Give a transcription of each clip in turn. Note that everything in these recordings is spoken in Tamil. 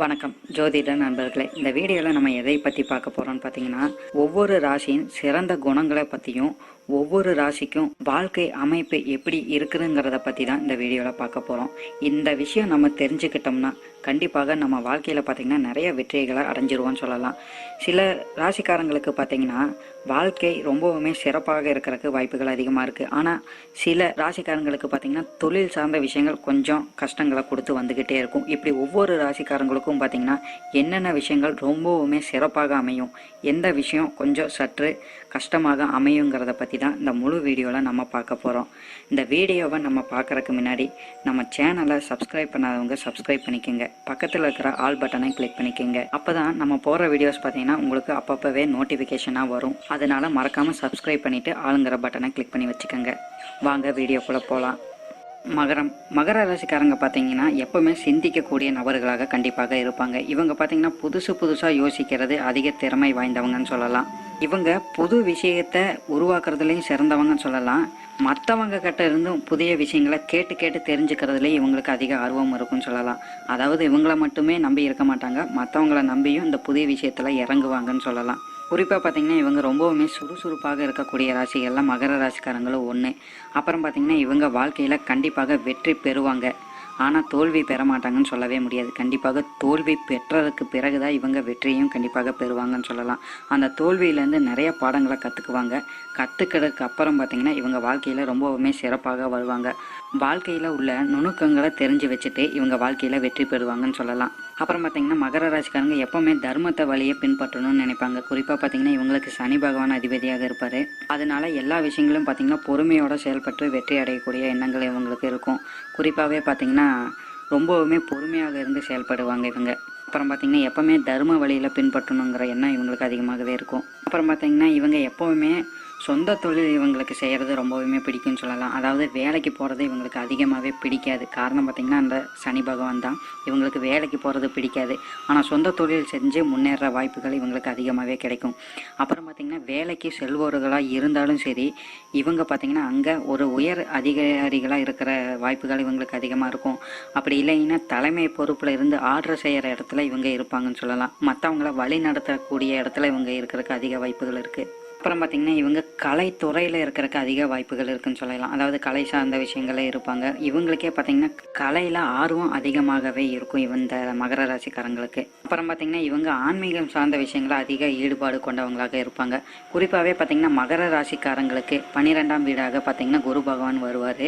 வணக்கம். ஜோதிட நண்பர்களே இந்த வீடியோவில் நம்ம எதை பற்றி பார்க்க போகிறோம்னு பார்த்தீங்கன்னா ஒவ்வொரு ராசியின் சிறந்த குணங்களை பற்றியும் ஒவ்வொரு ராசிக்கும் வாழ்க்கை அமைப்பு எப்படி இருக்குதுங்கிறத பற்றி தான் இந்த வீடியோவில் பார்க்க போகிறோம் இந்த விஷயம் நம்ம தெரிஞ்சுக்கிட்டோம்னா கண்டிப்பாக நம்ம வாழ்க்கையில் பார்த்திங்கன்னா நிறைய வெற்றிகளை அடைஞ்சிருவோம்னு சொல்லலாம். சில ராசிக்காரங்களுக்கு பார்த்திங்கன்னா வாழ்க்கை ரொம்பவுமே சிறப்பாக இருக்கிறதுக்கு வாய்ப்புகள் அதிகமாக இருக்குது ஆனால் சில ராசிக்காரங்களுக்கு பார்த்திங்கன்னா தொழில் சார்ந்த விஷயங்கள் கொஞ்சம் கஷ்டங்களை கொடுத்து வந்துக்கிட்டே இருக்கும். இப்படி ஒவ்வொரு ராசிக்காரங்களுக்கும் பார்த்திங்கன்னா என்னென்ன விஷயங்கள் ரொம்பவுமே சிறப்பாக அமையும் எந்த விஷயம் கொஞ்சம் சற்று கஷ்டமாக அமையுங்கிறத பற்றி தான் இந்த முழு வீடியோவில் நம்ம பார்க்க போகிறோம் இந்த வீடியோவை நம்ம பார்க்குறக்கு முன்னாடி நம்ம சேனலை சப்ஸ்கிரைப் பண்ணாதவங்க சப்ஸ்கிரைப் பண்ணிக்கோங்க. பக்கத்தில் இருக்கிற ஆல் பட்டனை கிளிக் பண்ணிக்கோங்க. அப்போ தான் நம்ம போகிற வீடியோஸ் பார்த்தீங்கன்னா உங்களுக்கு அப்பப்போவே நோட்டிஃபிகேஷனாக வரும். அதனால் மறக்காமல் சப்ஸ்கிரைப் பண்ணிவிட்டு ஆளுங்கிற பட்டனை கிளிக் பண்ணி வச்சுக்கோங்க. வாங்க வீடியோக்குள்ளே போகலாம் மகரம். மகர ராசிக்காரங்க பார்த்தீங்கன்னா எப்பவுமே சிந்திக்கக்கூடிய நபர்களாக கண்டிப்பாக இருப்பாங்க. இவங்க பார்த்தீங்கன்னா புதுசு புதுசாக யோசிக்கிறது அதிக திறமை வாய்ந்தவங்கன்னு சொல்லலாம். இவங்க புது விஷயத்தை உருவாக்குறதுலையும் சிறந்தவங்கன்னு சொல்லலாம். மற்றவங்க கிட்ட இருந்தும் புதிய விஷயங்களை கேட்டு கேட்டு தெரிஞ்சுக்கிறதுலேயே இவங்களுக்கு அதிக ஆர்வம் இருக்கும்னு சொல்லலாம். அதாவது இவங்கள மட்டுமே நம்பி இருக்க மாட்டாங்க. மற்றவங்கள நம்பியும் இந்த புதிய விஷயத்தில் இறங்குவாங்கன்னு சொல்லலாம். குறிப்பாக பார்த்தீங்கன்னா இவங்க ரொம்பவுமே சுறுசுறுப்பாக இருக்கக்கூடிய ராசிகள்லாம் மகர ராசிக்காரங்களும் ஒன்று அப்புறம் பார்த்தீங்கன்னா இவங்க வாழ்க்கையில் கண்டிப்பாக வெற்றி பெறுவாங்க. ஆனால் தோல்வி பெற மாட்டாங்கன்னு சொல்லவே முடியாது. கண்டிப்பாக தோல்வி பெற்றதுக்கு பிறகு தான் இவங்க வெற்றியும் கண்டிப்பாக பெறுவாங்கன்னு சொல்லலாம். அந்த தோல்வியிலேருந்து நிறைய பாடங்களை கற்றுக்குவாங்க கற்றுக்கிறதுக்கு அப்புறம் பார்த்தீங்கன்னா இவங்க வாழ்க்கையில் ரொம்பவுமே சிறப்பாக வருவாங்க. வாழ்க்கையில் உள்ள நுணுக்கங்களை தெரிஞ்சு வச்சுட்டு இவங்க வாழ்க்கையில் வெற்றி பெறுவாங்கன்னு சொல்லலாம். அப்புறம் பார்த்தீங்கன்னா மகர ராசிக்காரங்க எப்போவுமே தர்மத்தை வழியை பின்பற்றணும்னு நினைப்பாங்க. குறிப்பாக பார்த்தீங்கன்னா இவங்களுக்கு சனி பகவான் அதிபதியாக இருப்பார். அதனால எல்லா விஷயங்களும் பார்த்தீங்கன்னா பொறுமையோடு செயல்பட்டு வெற்றி அடையக்கூடிய எண்ணங்கள் இவங்களுக்கு இருக்கும். குறிப்பாகவே பார்த்தீங்கன்னா ரொம்பவுமே பொறுமையாக இருந்து செயல்படுவாங்க இவங்க. அப்புறம் பார்த்தீங்கன்னா எப்போவுமே தர்ம வழியில் பின்பற்றணுங்கிற எண்ணம் இவங்களுக்கு அதிகமாகவே இருக்கும். அப்புறம் பார்த்தீங்கன்னா இவங்க எப்போவுமே சொந்த தொழில் இவங்களுக்கு செய்கிறது ரொம்பவுமே பிடிக்கும்னு சொல்லலாம். அதாவது வேலைக்கு போகிறது இவங்களுக்கு அதிகமாகவே பிடிக்காது. காரணம் பார்த்திங்கன்னா அந்த சனி பகவான் தான். இவங்களுக்கு வேலைக்கு போகிறது பிடிக்காது. ஆனால் சொந்த தொழில் செஞ்சு முன்னேற வாய்ப்புகள் இவங்களுக்கு அதிகமாகவே கிடைக்கும். அப்புறம் பார்த்திங்கன்னா வேலைக்கு செல்பவர்களாக இருந்தாலும் சரி இவங்க பார்த்திங்கன்னா அங்கே ஒரு உயர் அதிகாரிகளாக இருக்கிற வாய்ப்புகள் இவங்களுக்கு அதிகமாக இருக்கும். அப்படி இல்லைன்னா தலைமை பொறுப்பில் இருந்து ஆர்டர் செய்கிற இடத்துல இவங்க இருப்பாங்கன்னு சொல்லலாம். மற்றவங்கள வழி நடத்தக்கூடிய இடத்துல இவங்க இருக்கிறதுக்கு அதிக வாய்ப்புகள் இருக்குது அப்புறம் பார்த்திங்கன்னா இவங்க கலைத்துறையில் இருக்கிறதுக்கு அதிக வாய்ப்புகள் இருக்குன்னு சொல்லலாம். அதாவது கலை சார்ந்த விஷயங்களே இருப்பாங்க. இவங்களுக்கே பார்த்திங்கன்னா கலையில் ஆர்வம் அதிகமாகவே இருக்கும் இந்த மகர ராசிக்காரங்களுக்கு. அப்புறம் பார்த்திங்கன்னா இவங்க ஆன்மீகம் சார்ந்த விஷயங்கள அதிக ஈடுபாடு கொண்டவங்களாக இருப்பாங்க. குறிப்பாகவே பார்த்திங்கன்னா மகர ராசிக்காரங்களுக்கு பன்னிரெண்டாம் வீடாக பார்த்திங்கன்னா குரு பகவான் வருவார்.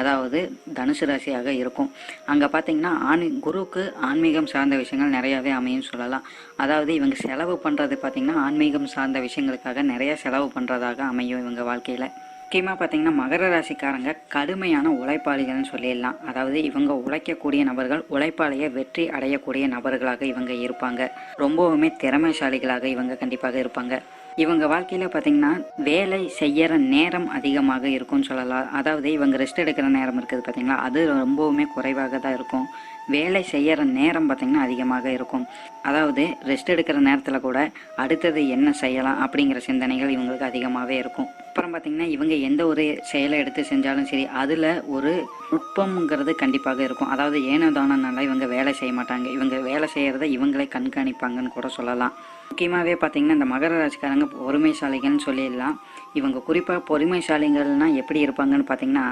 அதாவது தனுசு ராசியாக இருக்கும். அங்கே பார்த்திங்கன்னா ஆண் குருவுக்கு ஆன்மீகம் சார்ந்த விஷயங்கள் நிறையாவே அமையும் சொல்லலாம். அதாவது இவங்க செலவு பண்ணுறது பார்த்திங்கன்னா ஆன்மீகம் சார்ந்த விஷயங்களுக்காக நிறைய செலவு பண்ணுறதாக அமையும் இவங்க வாழ்க்கையில். முக்கியமாக பார்த்தீங்கன்னா மகர ராசிக்காரங்க கடுமையான உழைப்பாளிகள்னு சொல்லிடலாம். அதாவது இவங்க உழைக்கக்கூடிய நபர்கள் உழைப்பாளைய வெற்றி அடையக்கூடிய நபர்களாக இவங்க இருப்பாங்க. ரொம்பவுமே திறமைசாலிகளாக இவங்க கண்டிப்பாக இருப்பாங்க. இவங்க வாழ்க்கையில் பார்த்தீங்கன்னா வேலை செய்கிற நேரம் அதிகமாக இருக்கும்னு சொல்லலாம். அதாவது இவங்க ரெஸ்ட் எடுக்கிற நேரம் இருக்குது பார்த்தீங்களா அது ரொம்பவுமே குறைவாக தான் இருக்கும். வேலை செய்கிற நேரம் பார்த்திங்கன்னா அதிகமாக இருக்கும். அதாவது ரெஸ்ட் எடுக்கிற நேரத்தில் கூட அடுத்தது என்ன செய்யலாம் அப்படிங்கிற சிந்தனைகள் இவங்களுக்கு அதிகமாகவே இருக்கும். அப்புறம் பார்த்திங்கன்னா இவங்க எந்த ஒரு செயலை எடுத்து செஞ்சாலும் சரி அதில் ஒரு நுட்பம்ங்கிறது கண்டிப்பாக இருக்கும். அதாவது ஏனோ தானோனால இவங்க வேலை செய்ய மாட்டாங்க. இவங்க வேலை செய்கிறத இவங்களே கண்காணிப்பாங்கன்னு கூட சொல்லலாம். முக்கியமாகவே பார்த்திங்கன்னா இந்த மகர ராசிக்காரங்க பொறுமைசாலிகள்னு சொல்லிடலாம். இவங்க குறிப்பாக பொறுமைசாலிகள்னால் எப்படி இருப்பாங்கன்னு பார்த்திங்கன்னா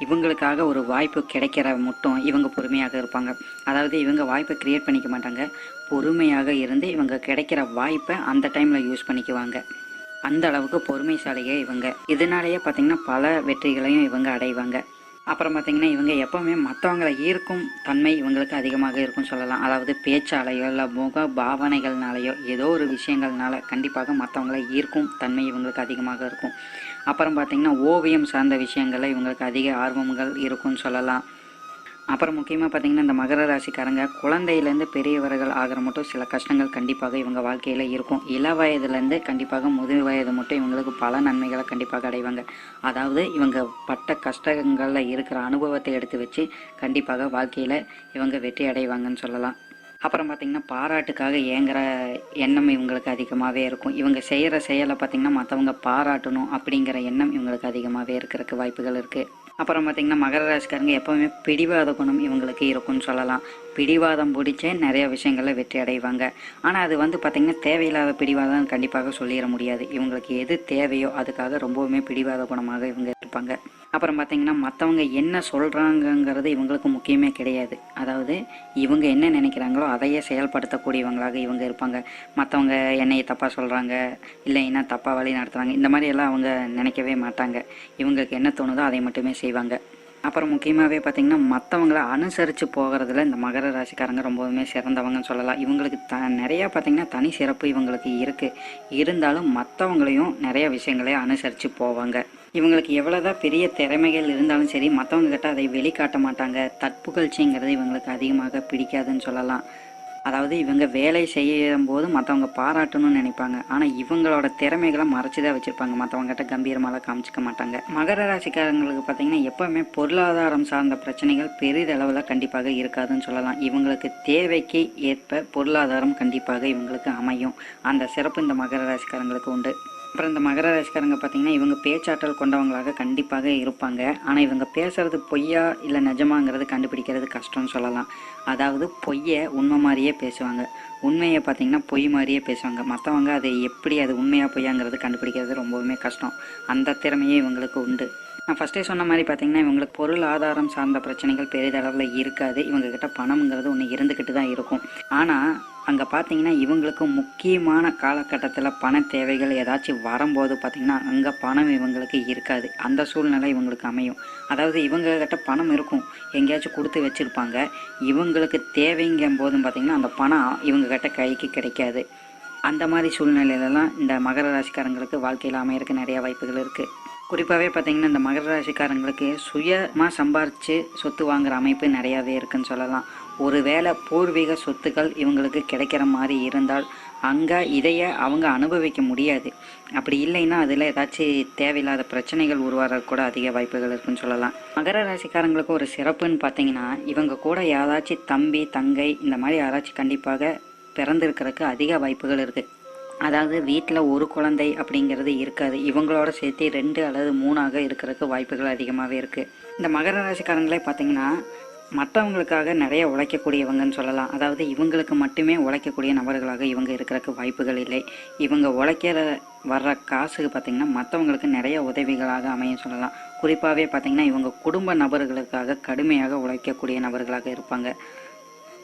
இவங்களுக்காக ஒரு வாய்ப்பு கிடைக்கிற மட்டும் இவங்க பொறுமையாக இருப்பாங்க. அதாவது இவங்க வாய்ப்பை க்ரியேட் பண்ணிக்க மாட்டாங்க. பொறுமையாக இருந்து இவங்க கிடைக்கிற வாய்ப்பை அந்த டைமில் யூஸ் பண்ணிக்குவாங்க. அந்த அளவுக்கு பொறுமைசாலியே இவங்க. இதனாலேயே பார்த்திங்கன்னா பல வெற்றிகளையும் இவங்க அடைவாங்க. அப்புறம் பார்த்திங்கன்னா இவங்க எப்போவுமே மற்றவங்களை ஈர்க்கும் தன்மை இவங்களுக்கு அதிகமாக இருக்கும்னு சொல்லலாம். அதாவது பேச்சாலையோ இல்லை முக பாவனைகள்னாலேயோ ஏதோ ஒரு விஷயங்கள்னால கண்டிப்பாக மற்றவங்களை ஈர்க்கும் தன்மை இவங்களுக்கு அதிகமாக இருக்கும். அப்புறம் பார்த்திங்கன்னா ஓவியம் சார்ந்த விஷயங்களில் இவங்களுக்கு அதிக ஆர்வங்கள் இருக்கும்னு சொல்லலாம். அப்புறம் முக்கியமாக பார்த்திங்கன்னா இந்த மகர ராசிக்காரங்க குழந்தையிலேருந்து பெரியவர்கள் ஆகிற மட்டும் சில கஷ்டங்கள் கண்டிப்பாக இவங்க வாழ்க்கையில் இருக்கும். இள வயதுலேருந்து கண்டிப்பாக முதிர் வயது மட்டும் இவங்களுக்கு பல நன்மைகளை கண்டிப்பாக அடைவாங்க. அதாவது இவங்க பட்ட கஷ்டங்களில் இருக்கிற அனுபவத்தை எடுத்து வச்சு கண்டிப்பாக வாழ்க்கையில் இவங்க வெற்றி அடைவாங்கன்னு சொல்லலாம். அப்புறம் பார்த்திங்கன்னா பாராட்டுக்காக ஏங்குற எண்ணம் இவங்களுக்கு அதிகமாகவே இருக்கும். இவங்க செய்கிற செயலை பார்த்திங்கன்னா மற்றவங்க பாராட்டணும் அப்படிங்கிற எண்ணம் இவங்களுக்கு அதிகமாகவே இருக்கிறதுக்கு வாய்ப்புகள் இருக்குது அப்புறம் பார்த்திங்கன்னா மகர ராசிக்காரங்க எப்போவுமே பிடிவாத குணம் இவங்களுக்கு இருக்கும்னு சொல்லலாம். பிடிவாதம் பிடிச்சே நிறைய விஷயங்களில் வெற்றி அடைவாங்க. ஆனால் அது வந்து பார்த்திங்கன்னா தேவையில்லாத பிடிவாதம் கண்டிப்பாக சொல்லிட முடியாது. இவங்களுக்கு எது தேவையோ அதுக்காக ரொம்பவுமே பிடிவாத குணமாக இவங்க இருப்பாங்க. அப்புறம் பார்த்திங்கன்னா மற்றவங்க என்ன சொல்கிறாங்கங்கிறது இவங்களுக்கு முக்கியமே கிடையாது. அதாவது இவங்க என்ன நினைக்கிறாங்களோ அதையே செயல்படுத்தக்கூடியவங்களாக இவங்க இருப்பாங்க. மற்றவங்க என்னையை தப்பாக சொல்கிறாங்க இல்லைன்னா தப்பாக வழி நடத்துகிறாங்க இந்த மாதிரி எல்லாம் அவங்க நினைக்கவே மாட்டாங்க. இவங்களுக்கு என்ன தோணுதோ அதை மட்டுமே செய்வாங்க. அப்புறம் முக்கியமாகவே பார்த்திங்கன்னா மற்றவங்கள அனுசரித்து போகிறதுல இந்த மகர ராசிக்காரங்க ரொம்பவுமே சிறந்தவங்கன்னு சொல்லலாம். இவங்களுக்கு த நிறையா பார்த்திங்கன்னா தனி சிறப்பு இவங்களுக்கு இருக்குது இருந்தாலும் மற்றவங்களையும் நிறைய விஷயங்களையும் அனுசரித்து போவாங்க. இவங்களுக்கு எவ்வளோதான் பெரிய திறமைகள் இருந்தாலும் சரி மற்றவங்க கிட்ட அதை வெளிக்காட்ட மாட்டாங்க. தட்புகழ்ச்சிங்கிறது இவங்களுக்கு அதிகமாக பிடிக்காதுன்னு சொல்லலாம். அதாவது இவங்க வேலை செய்யும் போது மற்றவங்க பாராட்டணும்னு நினைப்பாங்க. ஆனால் இவங்களோட திறமைகளை மறைச்சி தான் வச்சுருப்பாங்க மற்றவங்ககிட்ட கம்பீரமாலாம் காமிச்சிக்க மாட்டாங்க. மகர ராசிக்காரங்களுக்கு பார்த்தீங்கன்னா எப்போவுமே பொருளாதாரம் சார்ந்த பிரச்சனைகள் பெரிதளவில் கண்டிப்பாக இருக்காதுன்னு சொல்லலாம். இவங்களுக்கு தேவைக்கு ஏற்ப பொருளாதாரம் கண்டிப்பாக இவங்களுக்கு அமையும். அந்த சிறப்பு இந்த மகர ராசிக்காரங்களுக்கு உண்டு. அப்புறம் இந்த மகர ராசிக்காரங்க பார்த்தீங்கன்னா இவங்க பேச்சாற்றல் கொண்டவங்களாக கண்டிப்பாக இருப்பாங்க. ஆனால் இவங்க பேசுறது பொய்யா இல்லை நிஜமாங்கிறது கண்டுபிடிக்கிறது கஷ்டம்னு சொல்லலாம். அதாவது பொய்யை உண்மை மாதிரியே பேசுவாங்க. உண்மையை பார்த்தீங்கன்னா பொய் மாதிரியே பேசுவாங்க. மற்றவங்க அதை எப்படி அது உண்மையாக பொய்யாங்கிறது கண்டுபிடிக்கிறது ரொம்பவுமே கஷ்டம். அந்த திறமையே இவங்களுக்கு உண்டு. நான் ஃபஸ்ட்டே சொன்ன மாதிரி பார்த்தீங்கன்னா இவங்களுக்கு பொருள் ஆதாரம் சார்ந்த பிரச்சனைகள் பெரிதளவில் இருக்காது. இவங்க கிட்ட பணம்ங்கிறது ஒன்று இருந்துக்கிட்டு தான் இருக்கும். ஆனால் அங்கே பார்த்தீங்கன்னா இவங்களுக்கு முக்கியமான காலகட்டத்தில் பண தேவைகள் ஏதாச்சும் வரும்போது பார்த்தீங்கன்னா அங்கே பணம் இவங்களுக்கு இருக்காது. அந்த சூழ்நிலை இவங்களுக்கு அமையும். அதாவது இவங்க கிட்ட பணம் இருக்கும். எங்கேயாச்சும் கொடுத்து வச்சுருப்பாங்க. இவங்களுக்கு தேவைங்கும் போதும் பார்த்தீங்கன்னா அந்த பணம் இவங்க கிட்ட கைக்கு கிடைக்காது. அந்த மாதிரி சூழ்நிலையிலலாம் இந்த மகர ராசிக்காரங்களுக்கு வாழ்க்கையில் அமையறதுக்கு நிறைய வாய்ப்புகள் இருக்குது குறிப்பாகவே பார்த்தீங்கன்னா இந்த மகர ராசிக்காரங்களுக்கு சுயமாக சம்பாரித்து சொத்து வாங்குகிற அமைப்பு நிறையாவே இருக்குன்னு சொல்லலாம். ஒருவேளை பூர்வீக சொத்துக்கள் இவங்களுக்கு கிடைக்கிற மாதிரி இருந்தால் அங்கே இதைய அவங்க அனுபவிக்க முடியாது. அப்படி இல்லைன்னா அதில் ஏதாச்சும் தேவையில்லாத பிரச்சனைகள் உருவாகிறது கூட அதிக வாய்ப்புகள் இருக்குன்னு சொல்லலாம். மகர ராசிக்காரங்களுக்கு ஒரு சிறப்புன்னு பார்த்தீங்கன்னா இவங்க கூட யாராச்சும் தம்பி தங்கை இந்த மாதிரி யாராச்சும் கண்டிப்பாக பிறந்திருக்கிறதுக்கு அதிக வாய்ப்புகள் இருக்குது அதாவது வீட்டில் ஒரு குழந்தை அப்படிங்கிறது இருக்காது. இவங்களோட சேர்த்து ரெண்டு அல்லது மூணாக இருக்கிறதுக்கு வாய்ப்புகள் அதிகமாகவே இருக்குது இந்த மகர ராசிக்காரங்களே பார்த்தீங்கன்னா மற்றவங்களுக்காக நிறைய உழைக்கக்கூடியவங்கன்னு சொல்லலாம். அதாவது இவங்களுக்கு மட்டுமே உழைக்கக்கூடிய நபர்களாக இவங்க இருக்கிறதுக்கு வாய்ப்புகள் இல்லை. இவங்க உழைக்கிற வர்ற காசுக்கு பார்த்திங்கன்னா மற்றவங்களுக்கு நிறைய உதவிகளாக அமையும் சொல்லலாம். குறிப்பாகவே பார்த்திங்கன்னா இவங்க குடும்ப நபர்களுக்காக கடுமையாக உழைக்கக்கூடிய நபர்களாக இருப்பாங்க.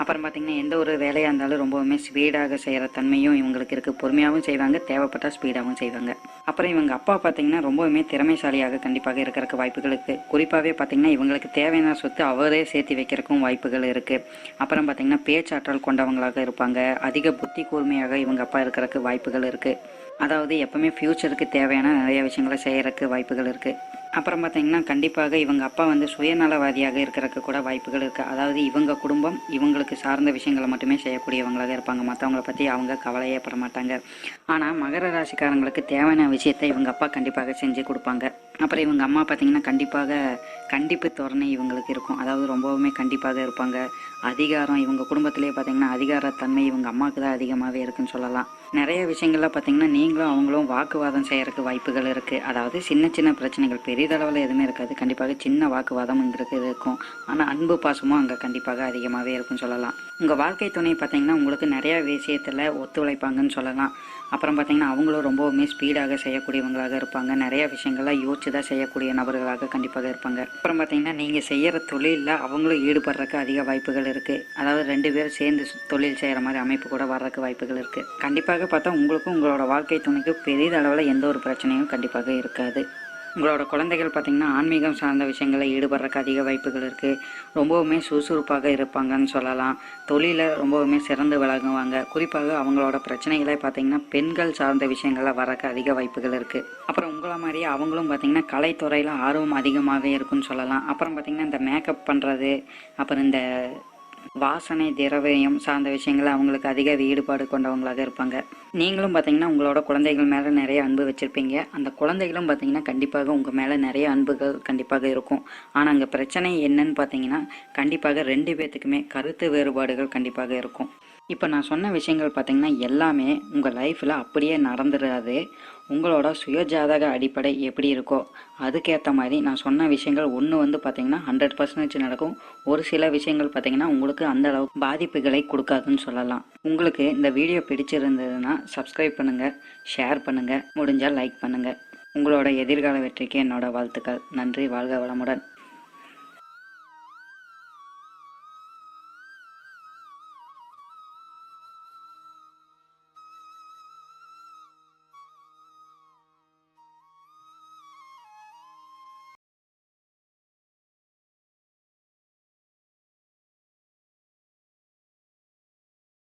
அப்புறம் பார்த்திங்கன்னா எந்த ஒரு வேலையாக இருந்தாலும் ரொம்பவுமே ஸ்பீடாக செய்கிற தன்மையும் இவங்களுக்கு இருக்குது பொறுமையாகவும் செய்வாங்க தேவைப்பட்டால் ஸ்பீடாகவும் செய்வாங்க. அப்புறம் இவங்க அப்பா பார்த்திங்கன்னா ரொம்பவுமே திறமைசாலியாக கண்டிப்பாக இருக்கிறக்கு வாய்ப்புகள் இருக்குது குறிப்பாகவே பார்த்திங்கன்னா இவங்களுக்கு தேவையான சொத்து அவரே சேர்த்து வைக்கிறதுக்கும் வாய்ப்புகள் இருக்குது அப்புறம் பார்த்திங்கன்னா பேச்சாற்றல் கொண்டவங்களாக இருப்பாங்க. அதிக புத்தி கூர்மையாக இவங்க அப்பா இருக்கிறக்கு வாய்ப்புகள் இருக்குது அதாவது எப்பவுமே ஃப்யூச்சருக்கு தேவையான நிறைய விஷயங்களை செய்கிறக்கு வாய்ப்புகள் இருக்குது அப்புறம் பார்த்தீங்கன்னா கண்டிப்பாக இவங்க அப்பா வந்து சுயநலவாதியாக இருக்கிறதுக்கு கூட வாய்ப்புகள் இருக்குது அதாவது இவங்க குடும்பம் இவங்களுக்கு சார்ந்த விஷயங்களை மட்டுமே செய்யக்கூடியவங்களாக இருப்பாங்க. மற்றவங்கள பற்றி அவங்க கவலையே பட மாட்டாங்க. ஆனால் மகர ராசிக்காரங்களுக்கு தேவையான விஷயத்தை இவங்க அப்பா கண்டிப்பாக செஞ்சு கொடுப்பாங்க. அப்புறம் இவங்க அம்மா பார்த்தீங்கன்னா கண்டிப்பாக கண்டிப்பு தோரணை இவங்களுக்கு இருக்கும். அதாவது ரொம்பவுமே கண்டிப்பாக இருப்பாங்க. அதிகாரம் இவங்க குடும்பத்திலே பார்த்தீங்கன்னா அதிகாரத்தன்மை இவங்க அம்மாவுக்கு தான் அதிகமாகவே இருக்குன்னு சொல்லலாம். நிறைய விஷயங்கள்ல பார்த்தீங்கன்னா நீங்களும் அவங்களும் வாக்குவாதம் செய்யறதுக்கு வாய்ப்புகள் இருக்குது அதாவது சின்ன சின்ன பிரச்சனைகள் பெரிதளவில் எதுவுமே இருக்காது. கண்டிப்பாக சின்ன வாக்குவாதம்ங்கிறது இருக்கும். ஆனால் அன்பு பாசமும் அங்கே கண்டிப்பாக அதிகமாகவே இருக்குன்னு சொல்லலாம். உங்கள் வாழ்க்கை துணை பார்த்தீங்கன்னா உங்களுக்கு நிறைய விஷயத்தில் ஒத்துழைப்பாங்கன்னு சொல்லலாம். அப்புறம் பார்த்தீங்கன்னா அவங்களும் ரொம்பவுமே ஸ்பீடாக செய்யக்கூடியவங்களாக இருப்பாங்க. நிறைய விஷயங்கள்லாம் யோசிச்சு தான் செய்யக்கூடிய நபர்களாக கண்டிப்பாக இருப்பாங்க. அப்புறம் பார்த்தீங்கன்னா நீங்கள் செய்கிற தொழிலில் அவங்களும் ஈடுபடுறதுக்கு அதிக வாய்ப்புகள் இருக்குது அதாவது ரெண்டு பேரும் சேர்ந்து தொழில் செய்கிற மாதிரி அமைப்பு கூட வர்றதுக்கு வாய்ப்புகள் இருக்குது கண்டிப்பாக பார்த்தா உங்களுக்கும் உங்களோட வாழ்க்கை துணைக்கு பெரிதளவில் எந்த ஒரு பிரச்சனையும் கண்டிப்பாக இருக்காது. உங்களோட குழந்தைகள் பார்த்தீங்கன்னா ஆன்மீகம் சார்ந்த விஷயங்களில் ஈடுபடுறதுக்கு அதிக வாய்ப்புகள் இருக்குது ரொம்பவுமே சுறுசுறுப்பாக இருப்பாங்கன்னு சொல்லலாம். தொழிலில் ரொம்பவுமே சிறந்து விளங்குவாங்க. குறிப்பாக அவங்களோட பிரச்சனைகளை பார்த்தீங்கன்னா பெண்கள் சார்ந்த விஷயங்களில் வரக்கு அதிக வாய்ப்புகள் இருக்குது அப்புறம் உங்களை மாதிரியே அவங்களும் பார்த்தீங்கன்னா கலைத்துறையில் ஆர்வம் அதிகமாகவே இருக்குன்னு சொல்லலாம். அப்புறம் பார்த்தீங்கன்னா இந்த மேக்கப் பண்ணுறது அப்புறம் இந்த வாசனை திரவியம் சார்ந்த விஷயங்கள் அவங்களுக்கு அதிக ஈடுபாடு கொண்டவங்களாக இருப்பாங்க. நீங்களும் பார்த்தீங்கன்னா உங்களோட குழந்தைகள் மேலே நிறைய அன்பு வச்சுருப்பீங்க. அந்த குழந்தைகளும் பார்த்தீங்கன்னா கண்டிப்பாக உங்கள் மேலே நிறைய அன்புகள் கண்டிப்பாக இருக்கும். ஆனால் அங்கே பிரச்சனை என்னன்னு பார்த்தீங்கன்னா கண்டிப்பாக ரெண்டு பேர்த்துக்குமே கருத்து வேறுபாடுகள் கண்டிப்பாக இருக்கும். இப்போ நான் சொன்ன விஷயங்கள் பார்த்தீங்கன்னா எல்லாமே உங்கள் லைஃப்பில் அப்படியே நடந்துடாது உங்களோட சுயஜாதக அடிப்படை எப்படி இருக்கோ அதுக்கேற்ற மாதிரி நான் சொன்ன விஷயங்கள் ஒன்று வந்து பார்த்தீங்கன்னா ஹண்ட்ரட் பர்சன்டேஜ் நடக்கும். ஒரு சில விஷயங்கள் பார்த்தீங்கன்னா உங்களுக்கு அந்த அளவுக்கு பாதிப்புகளை கொடுக்காதுன்னு சொல்லலாம். உங்களுக்கு இந்த வீடியோ பிடிச்சிருந்ததுன்னா சப்ஸ்கிரைப் பண்ணுங்கள் ஷேர் பண்ணுங்கள் முடிஞ்சால் லைக் பண்ணுங்கள் உங்களோட எதிர்கால வெற்றிக்கு என்னோட வாழ்த்துக்கள். நன்றி வாழ்க வளமுடன்.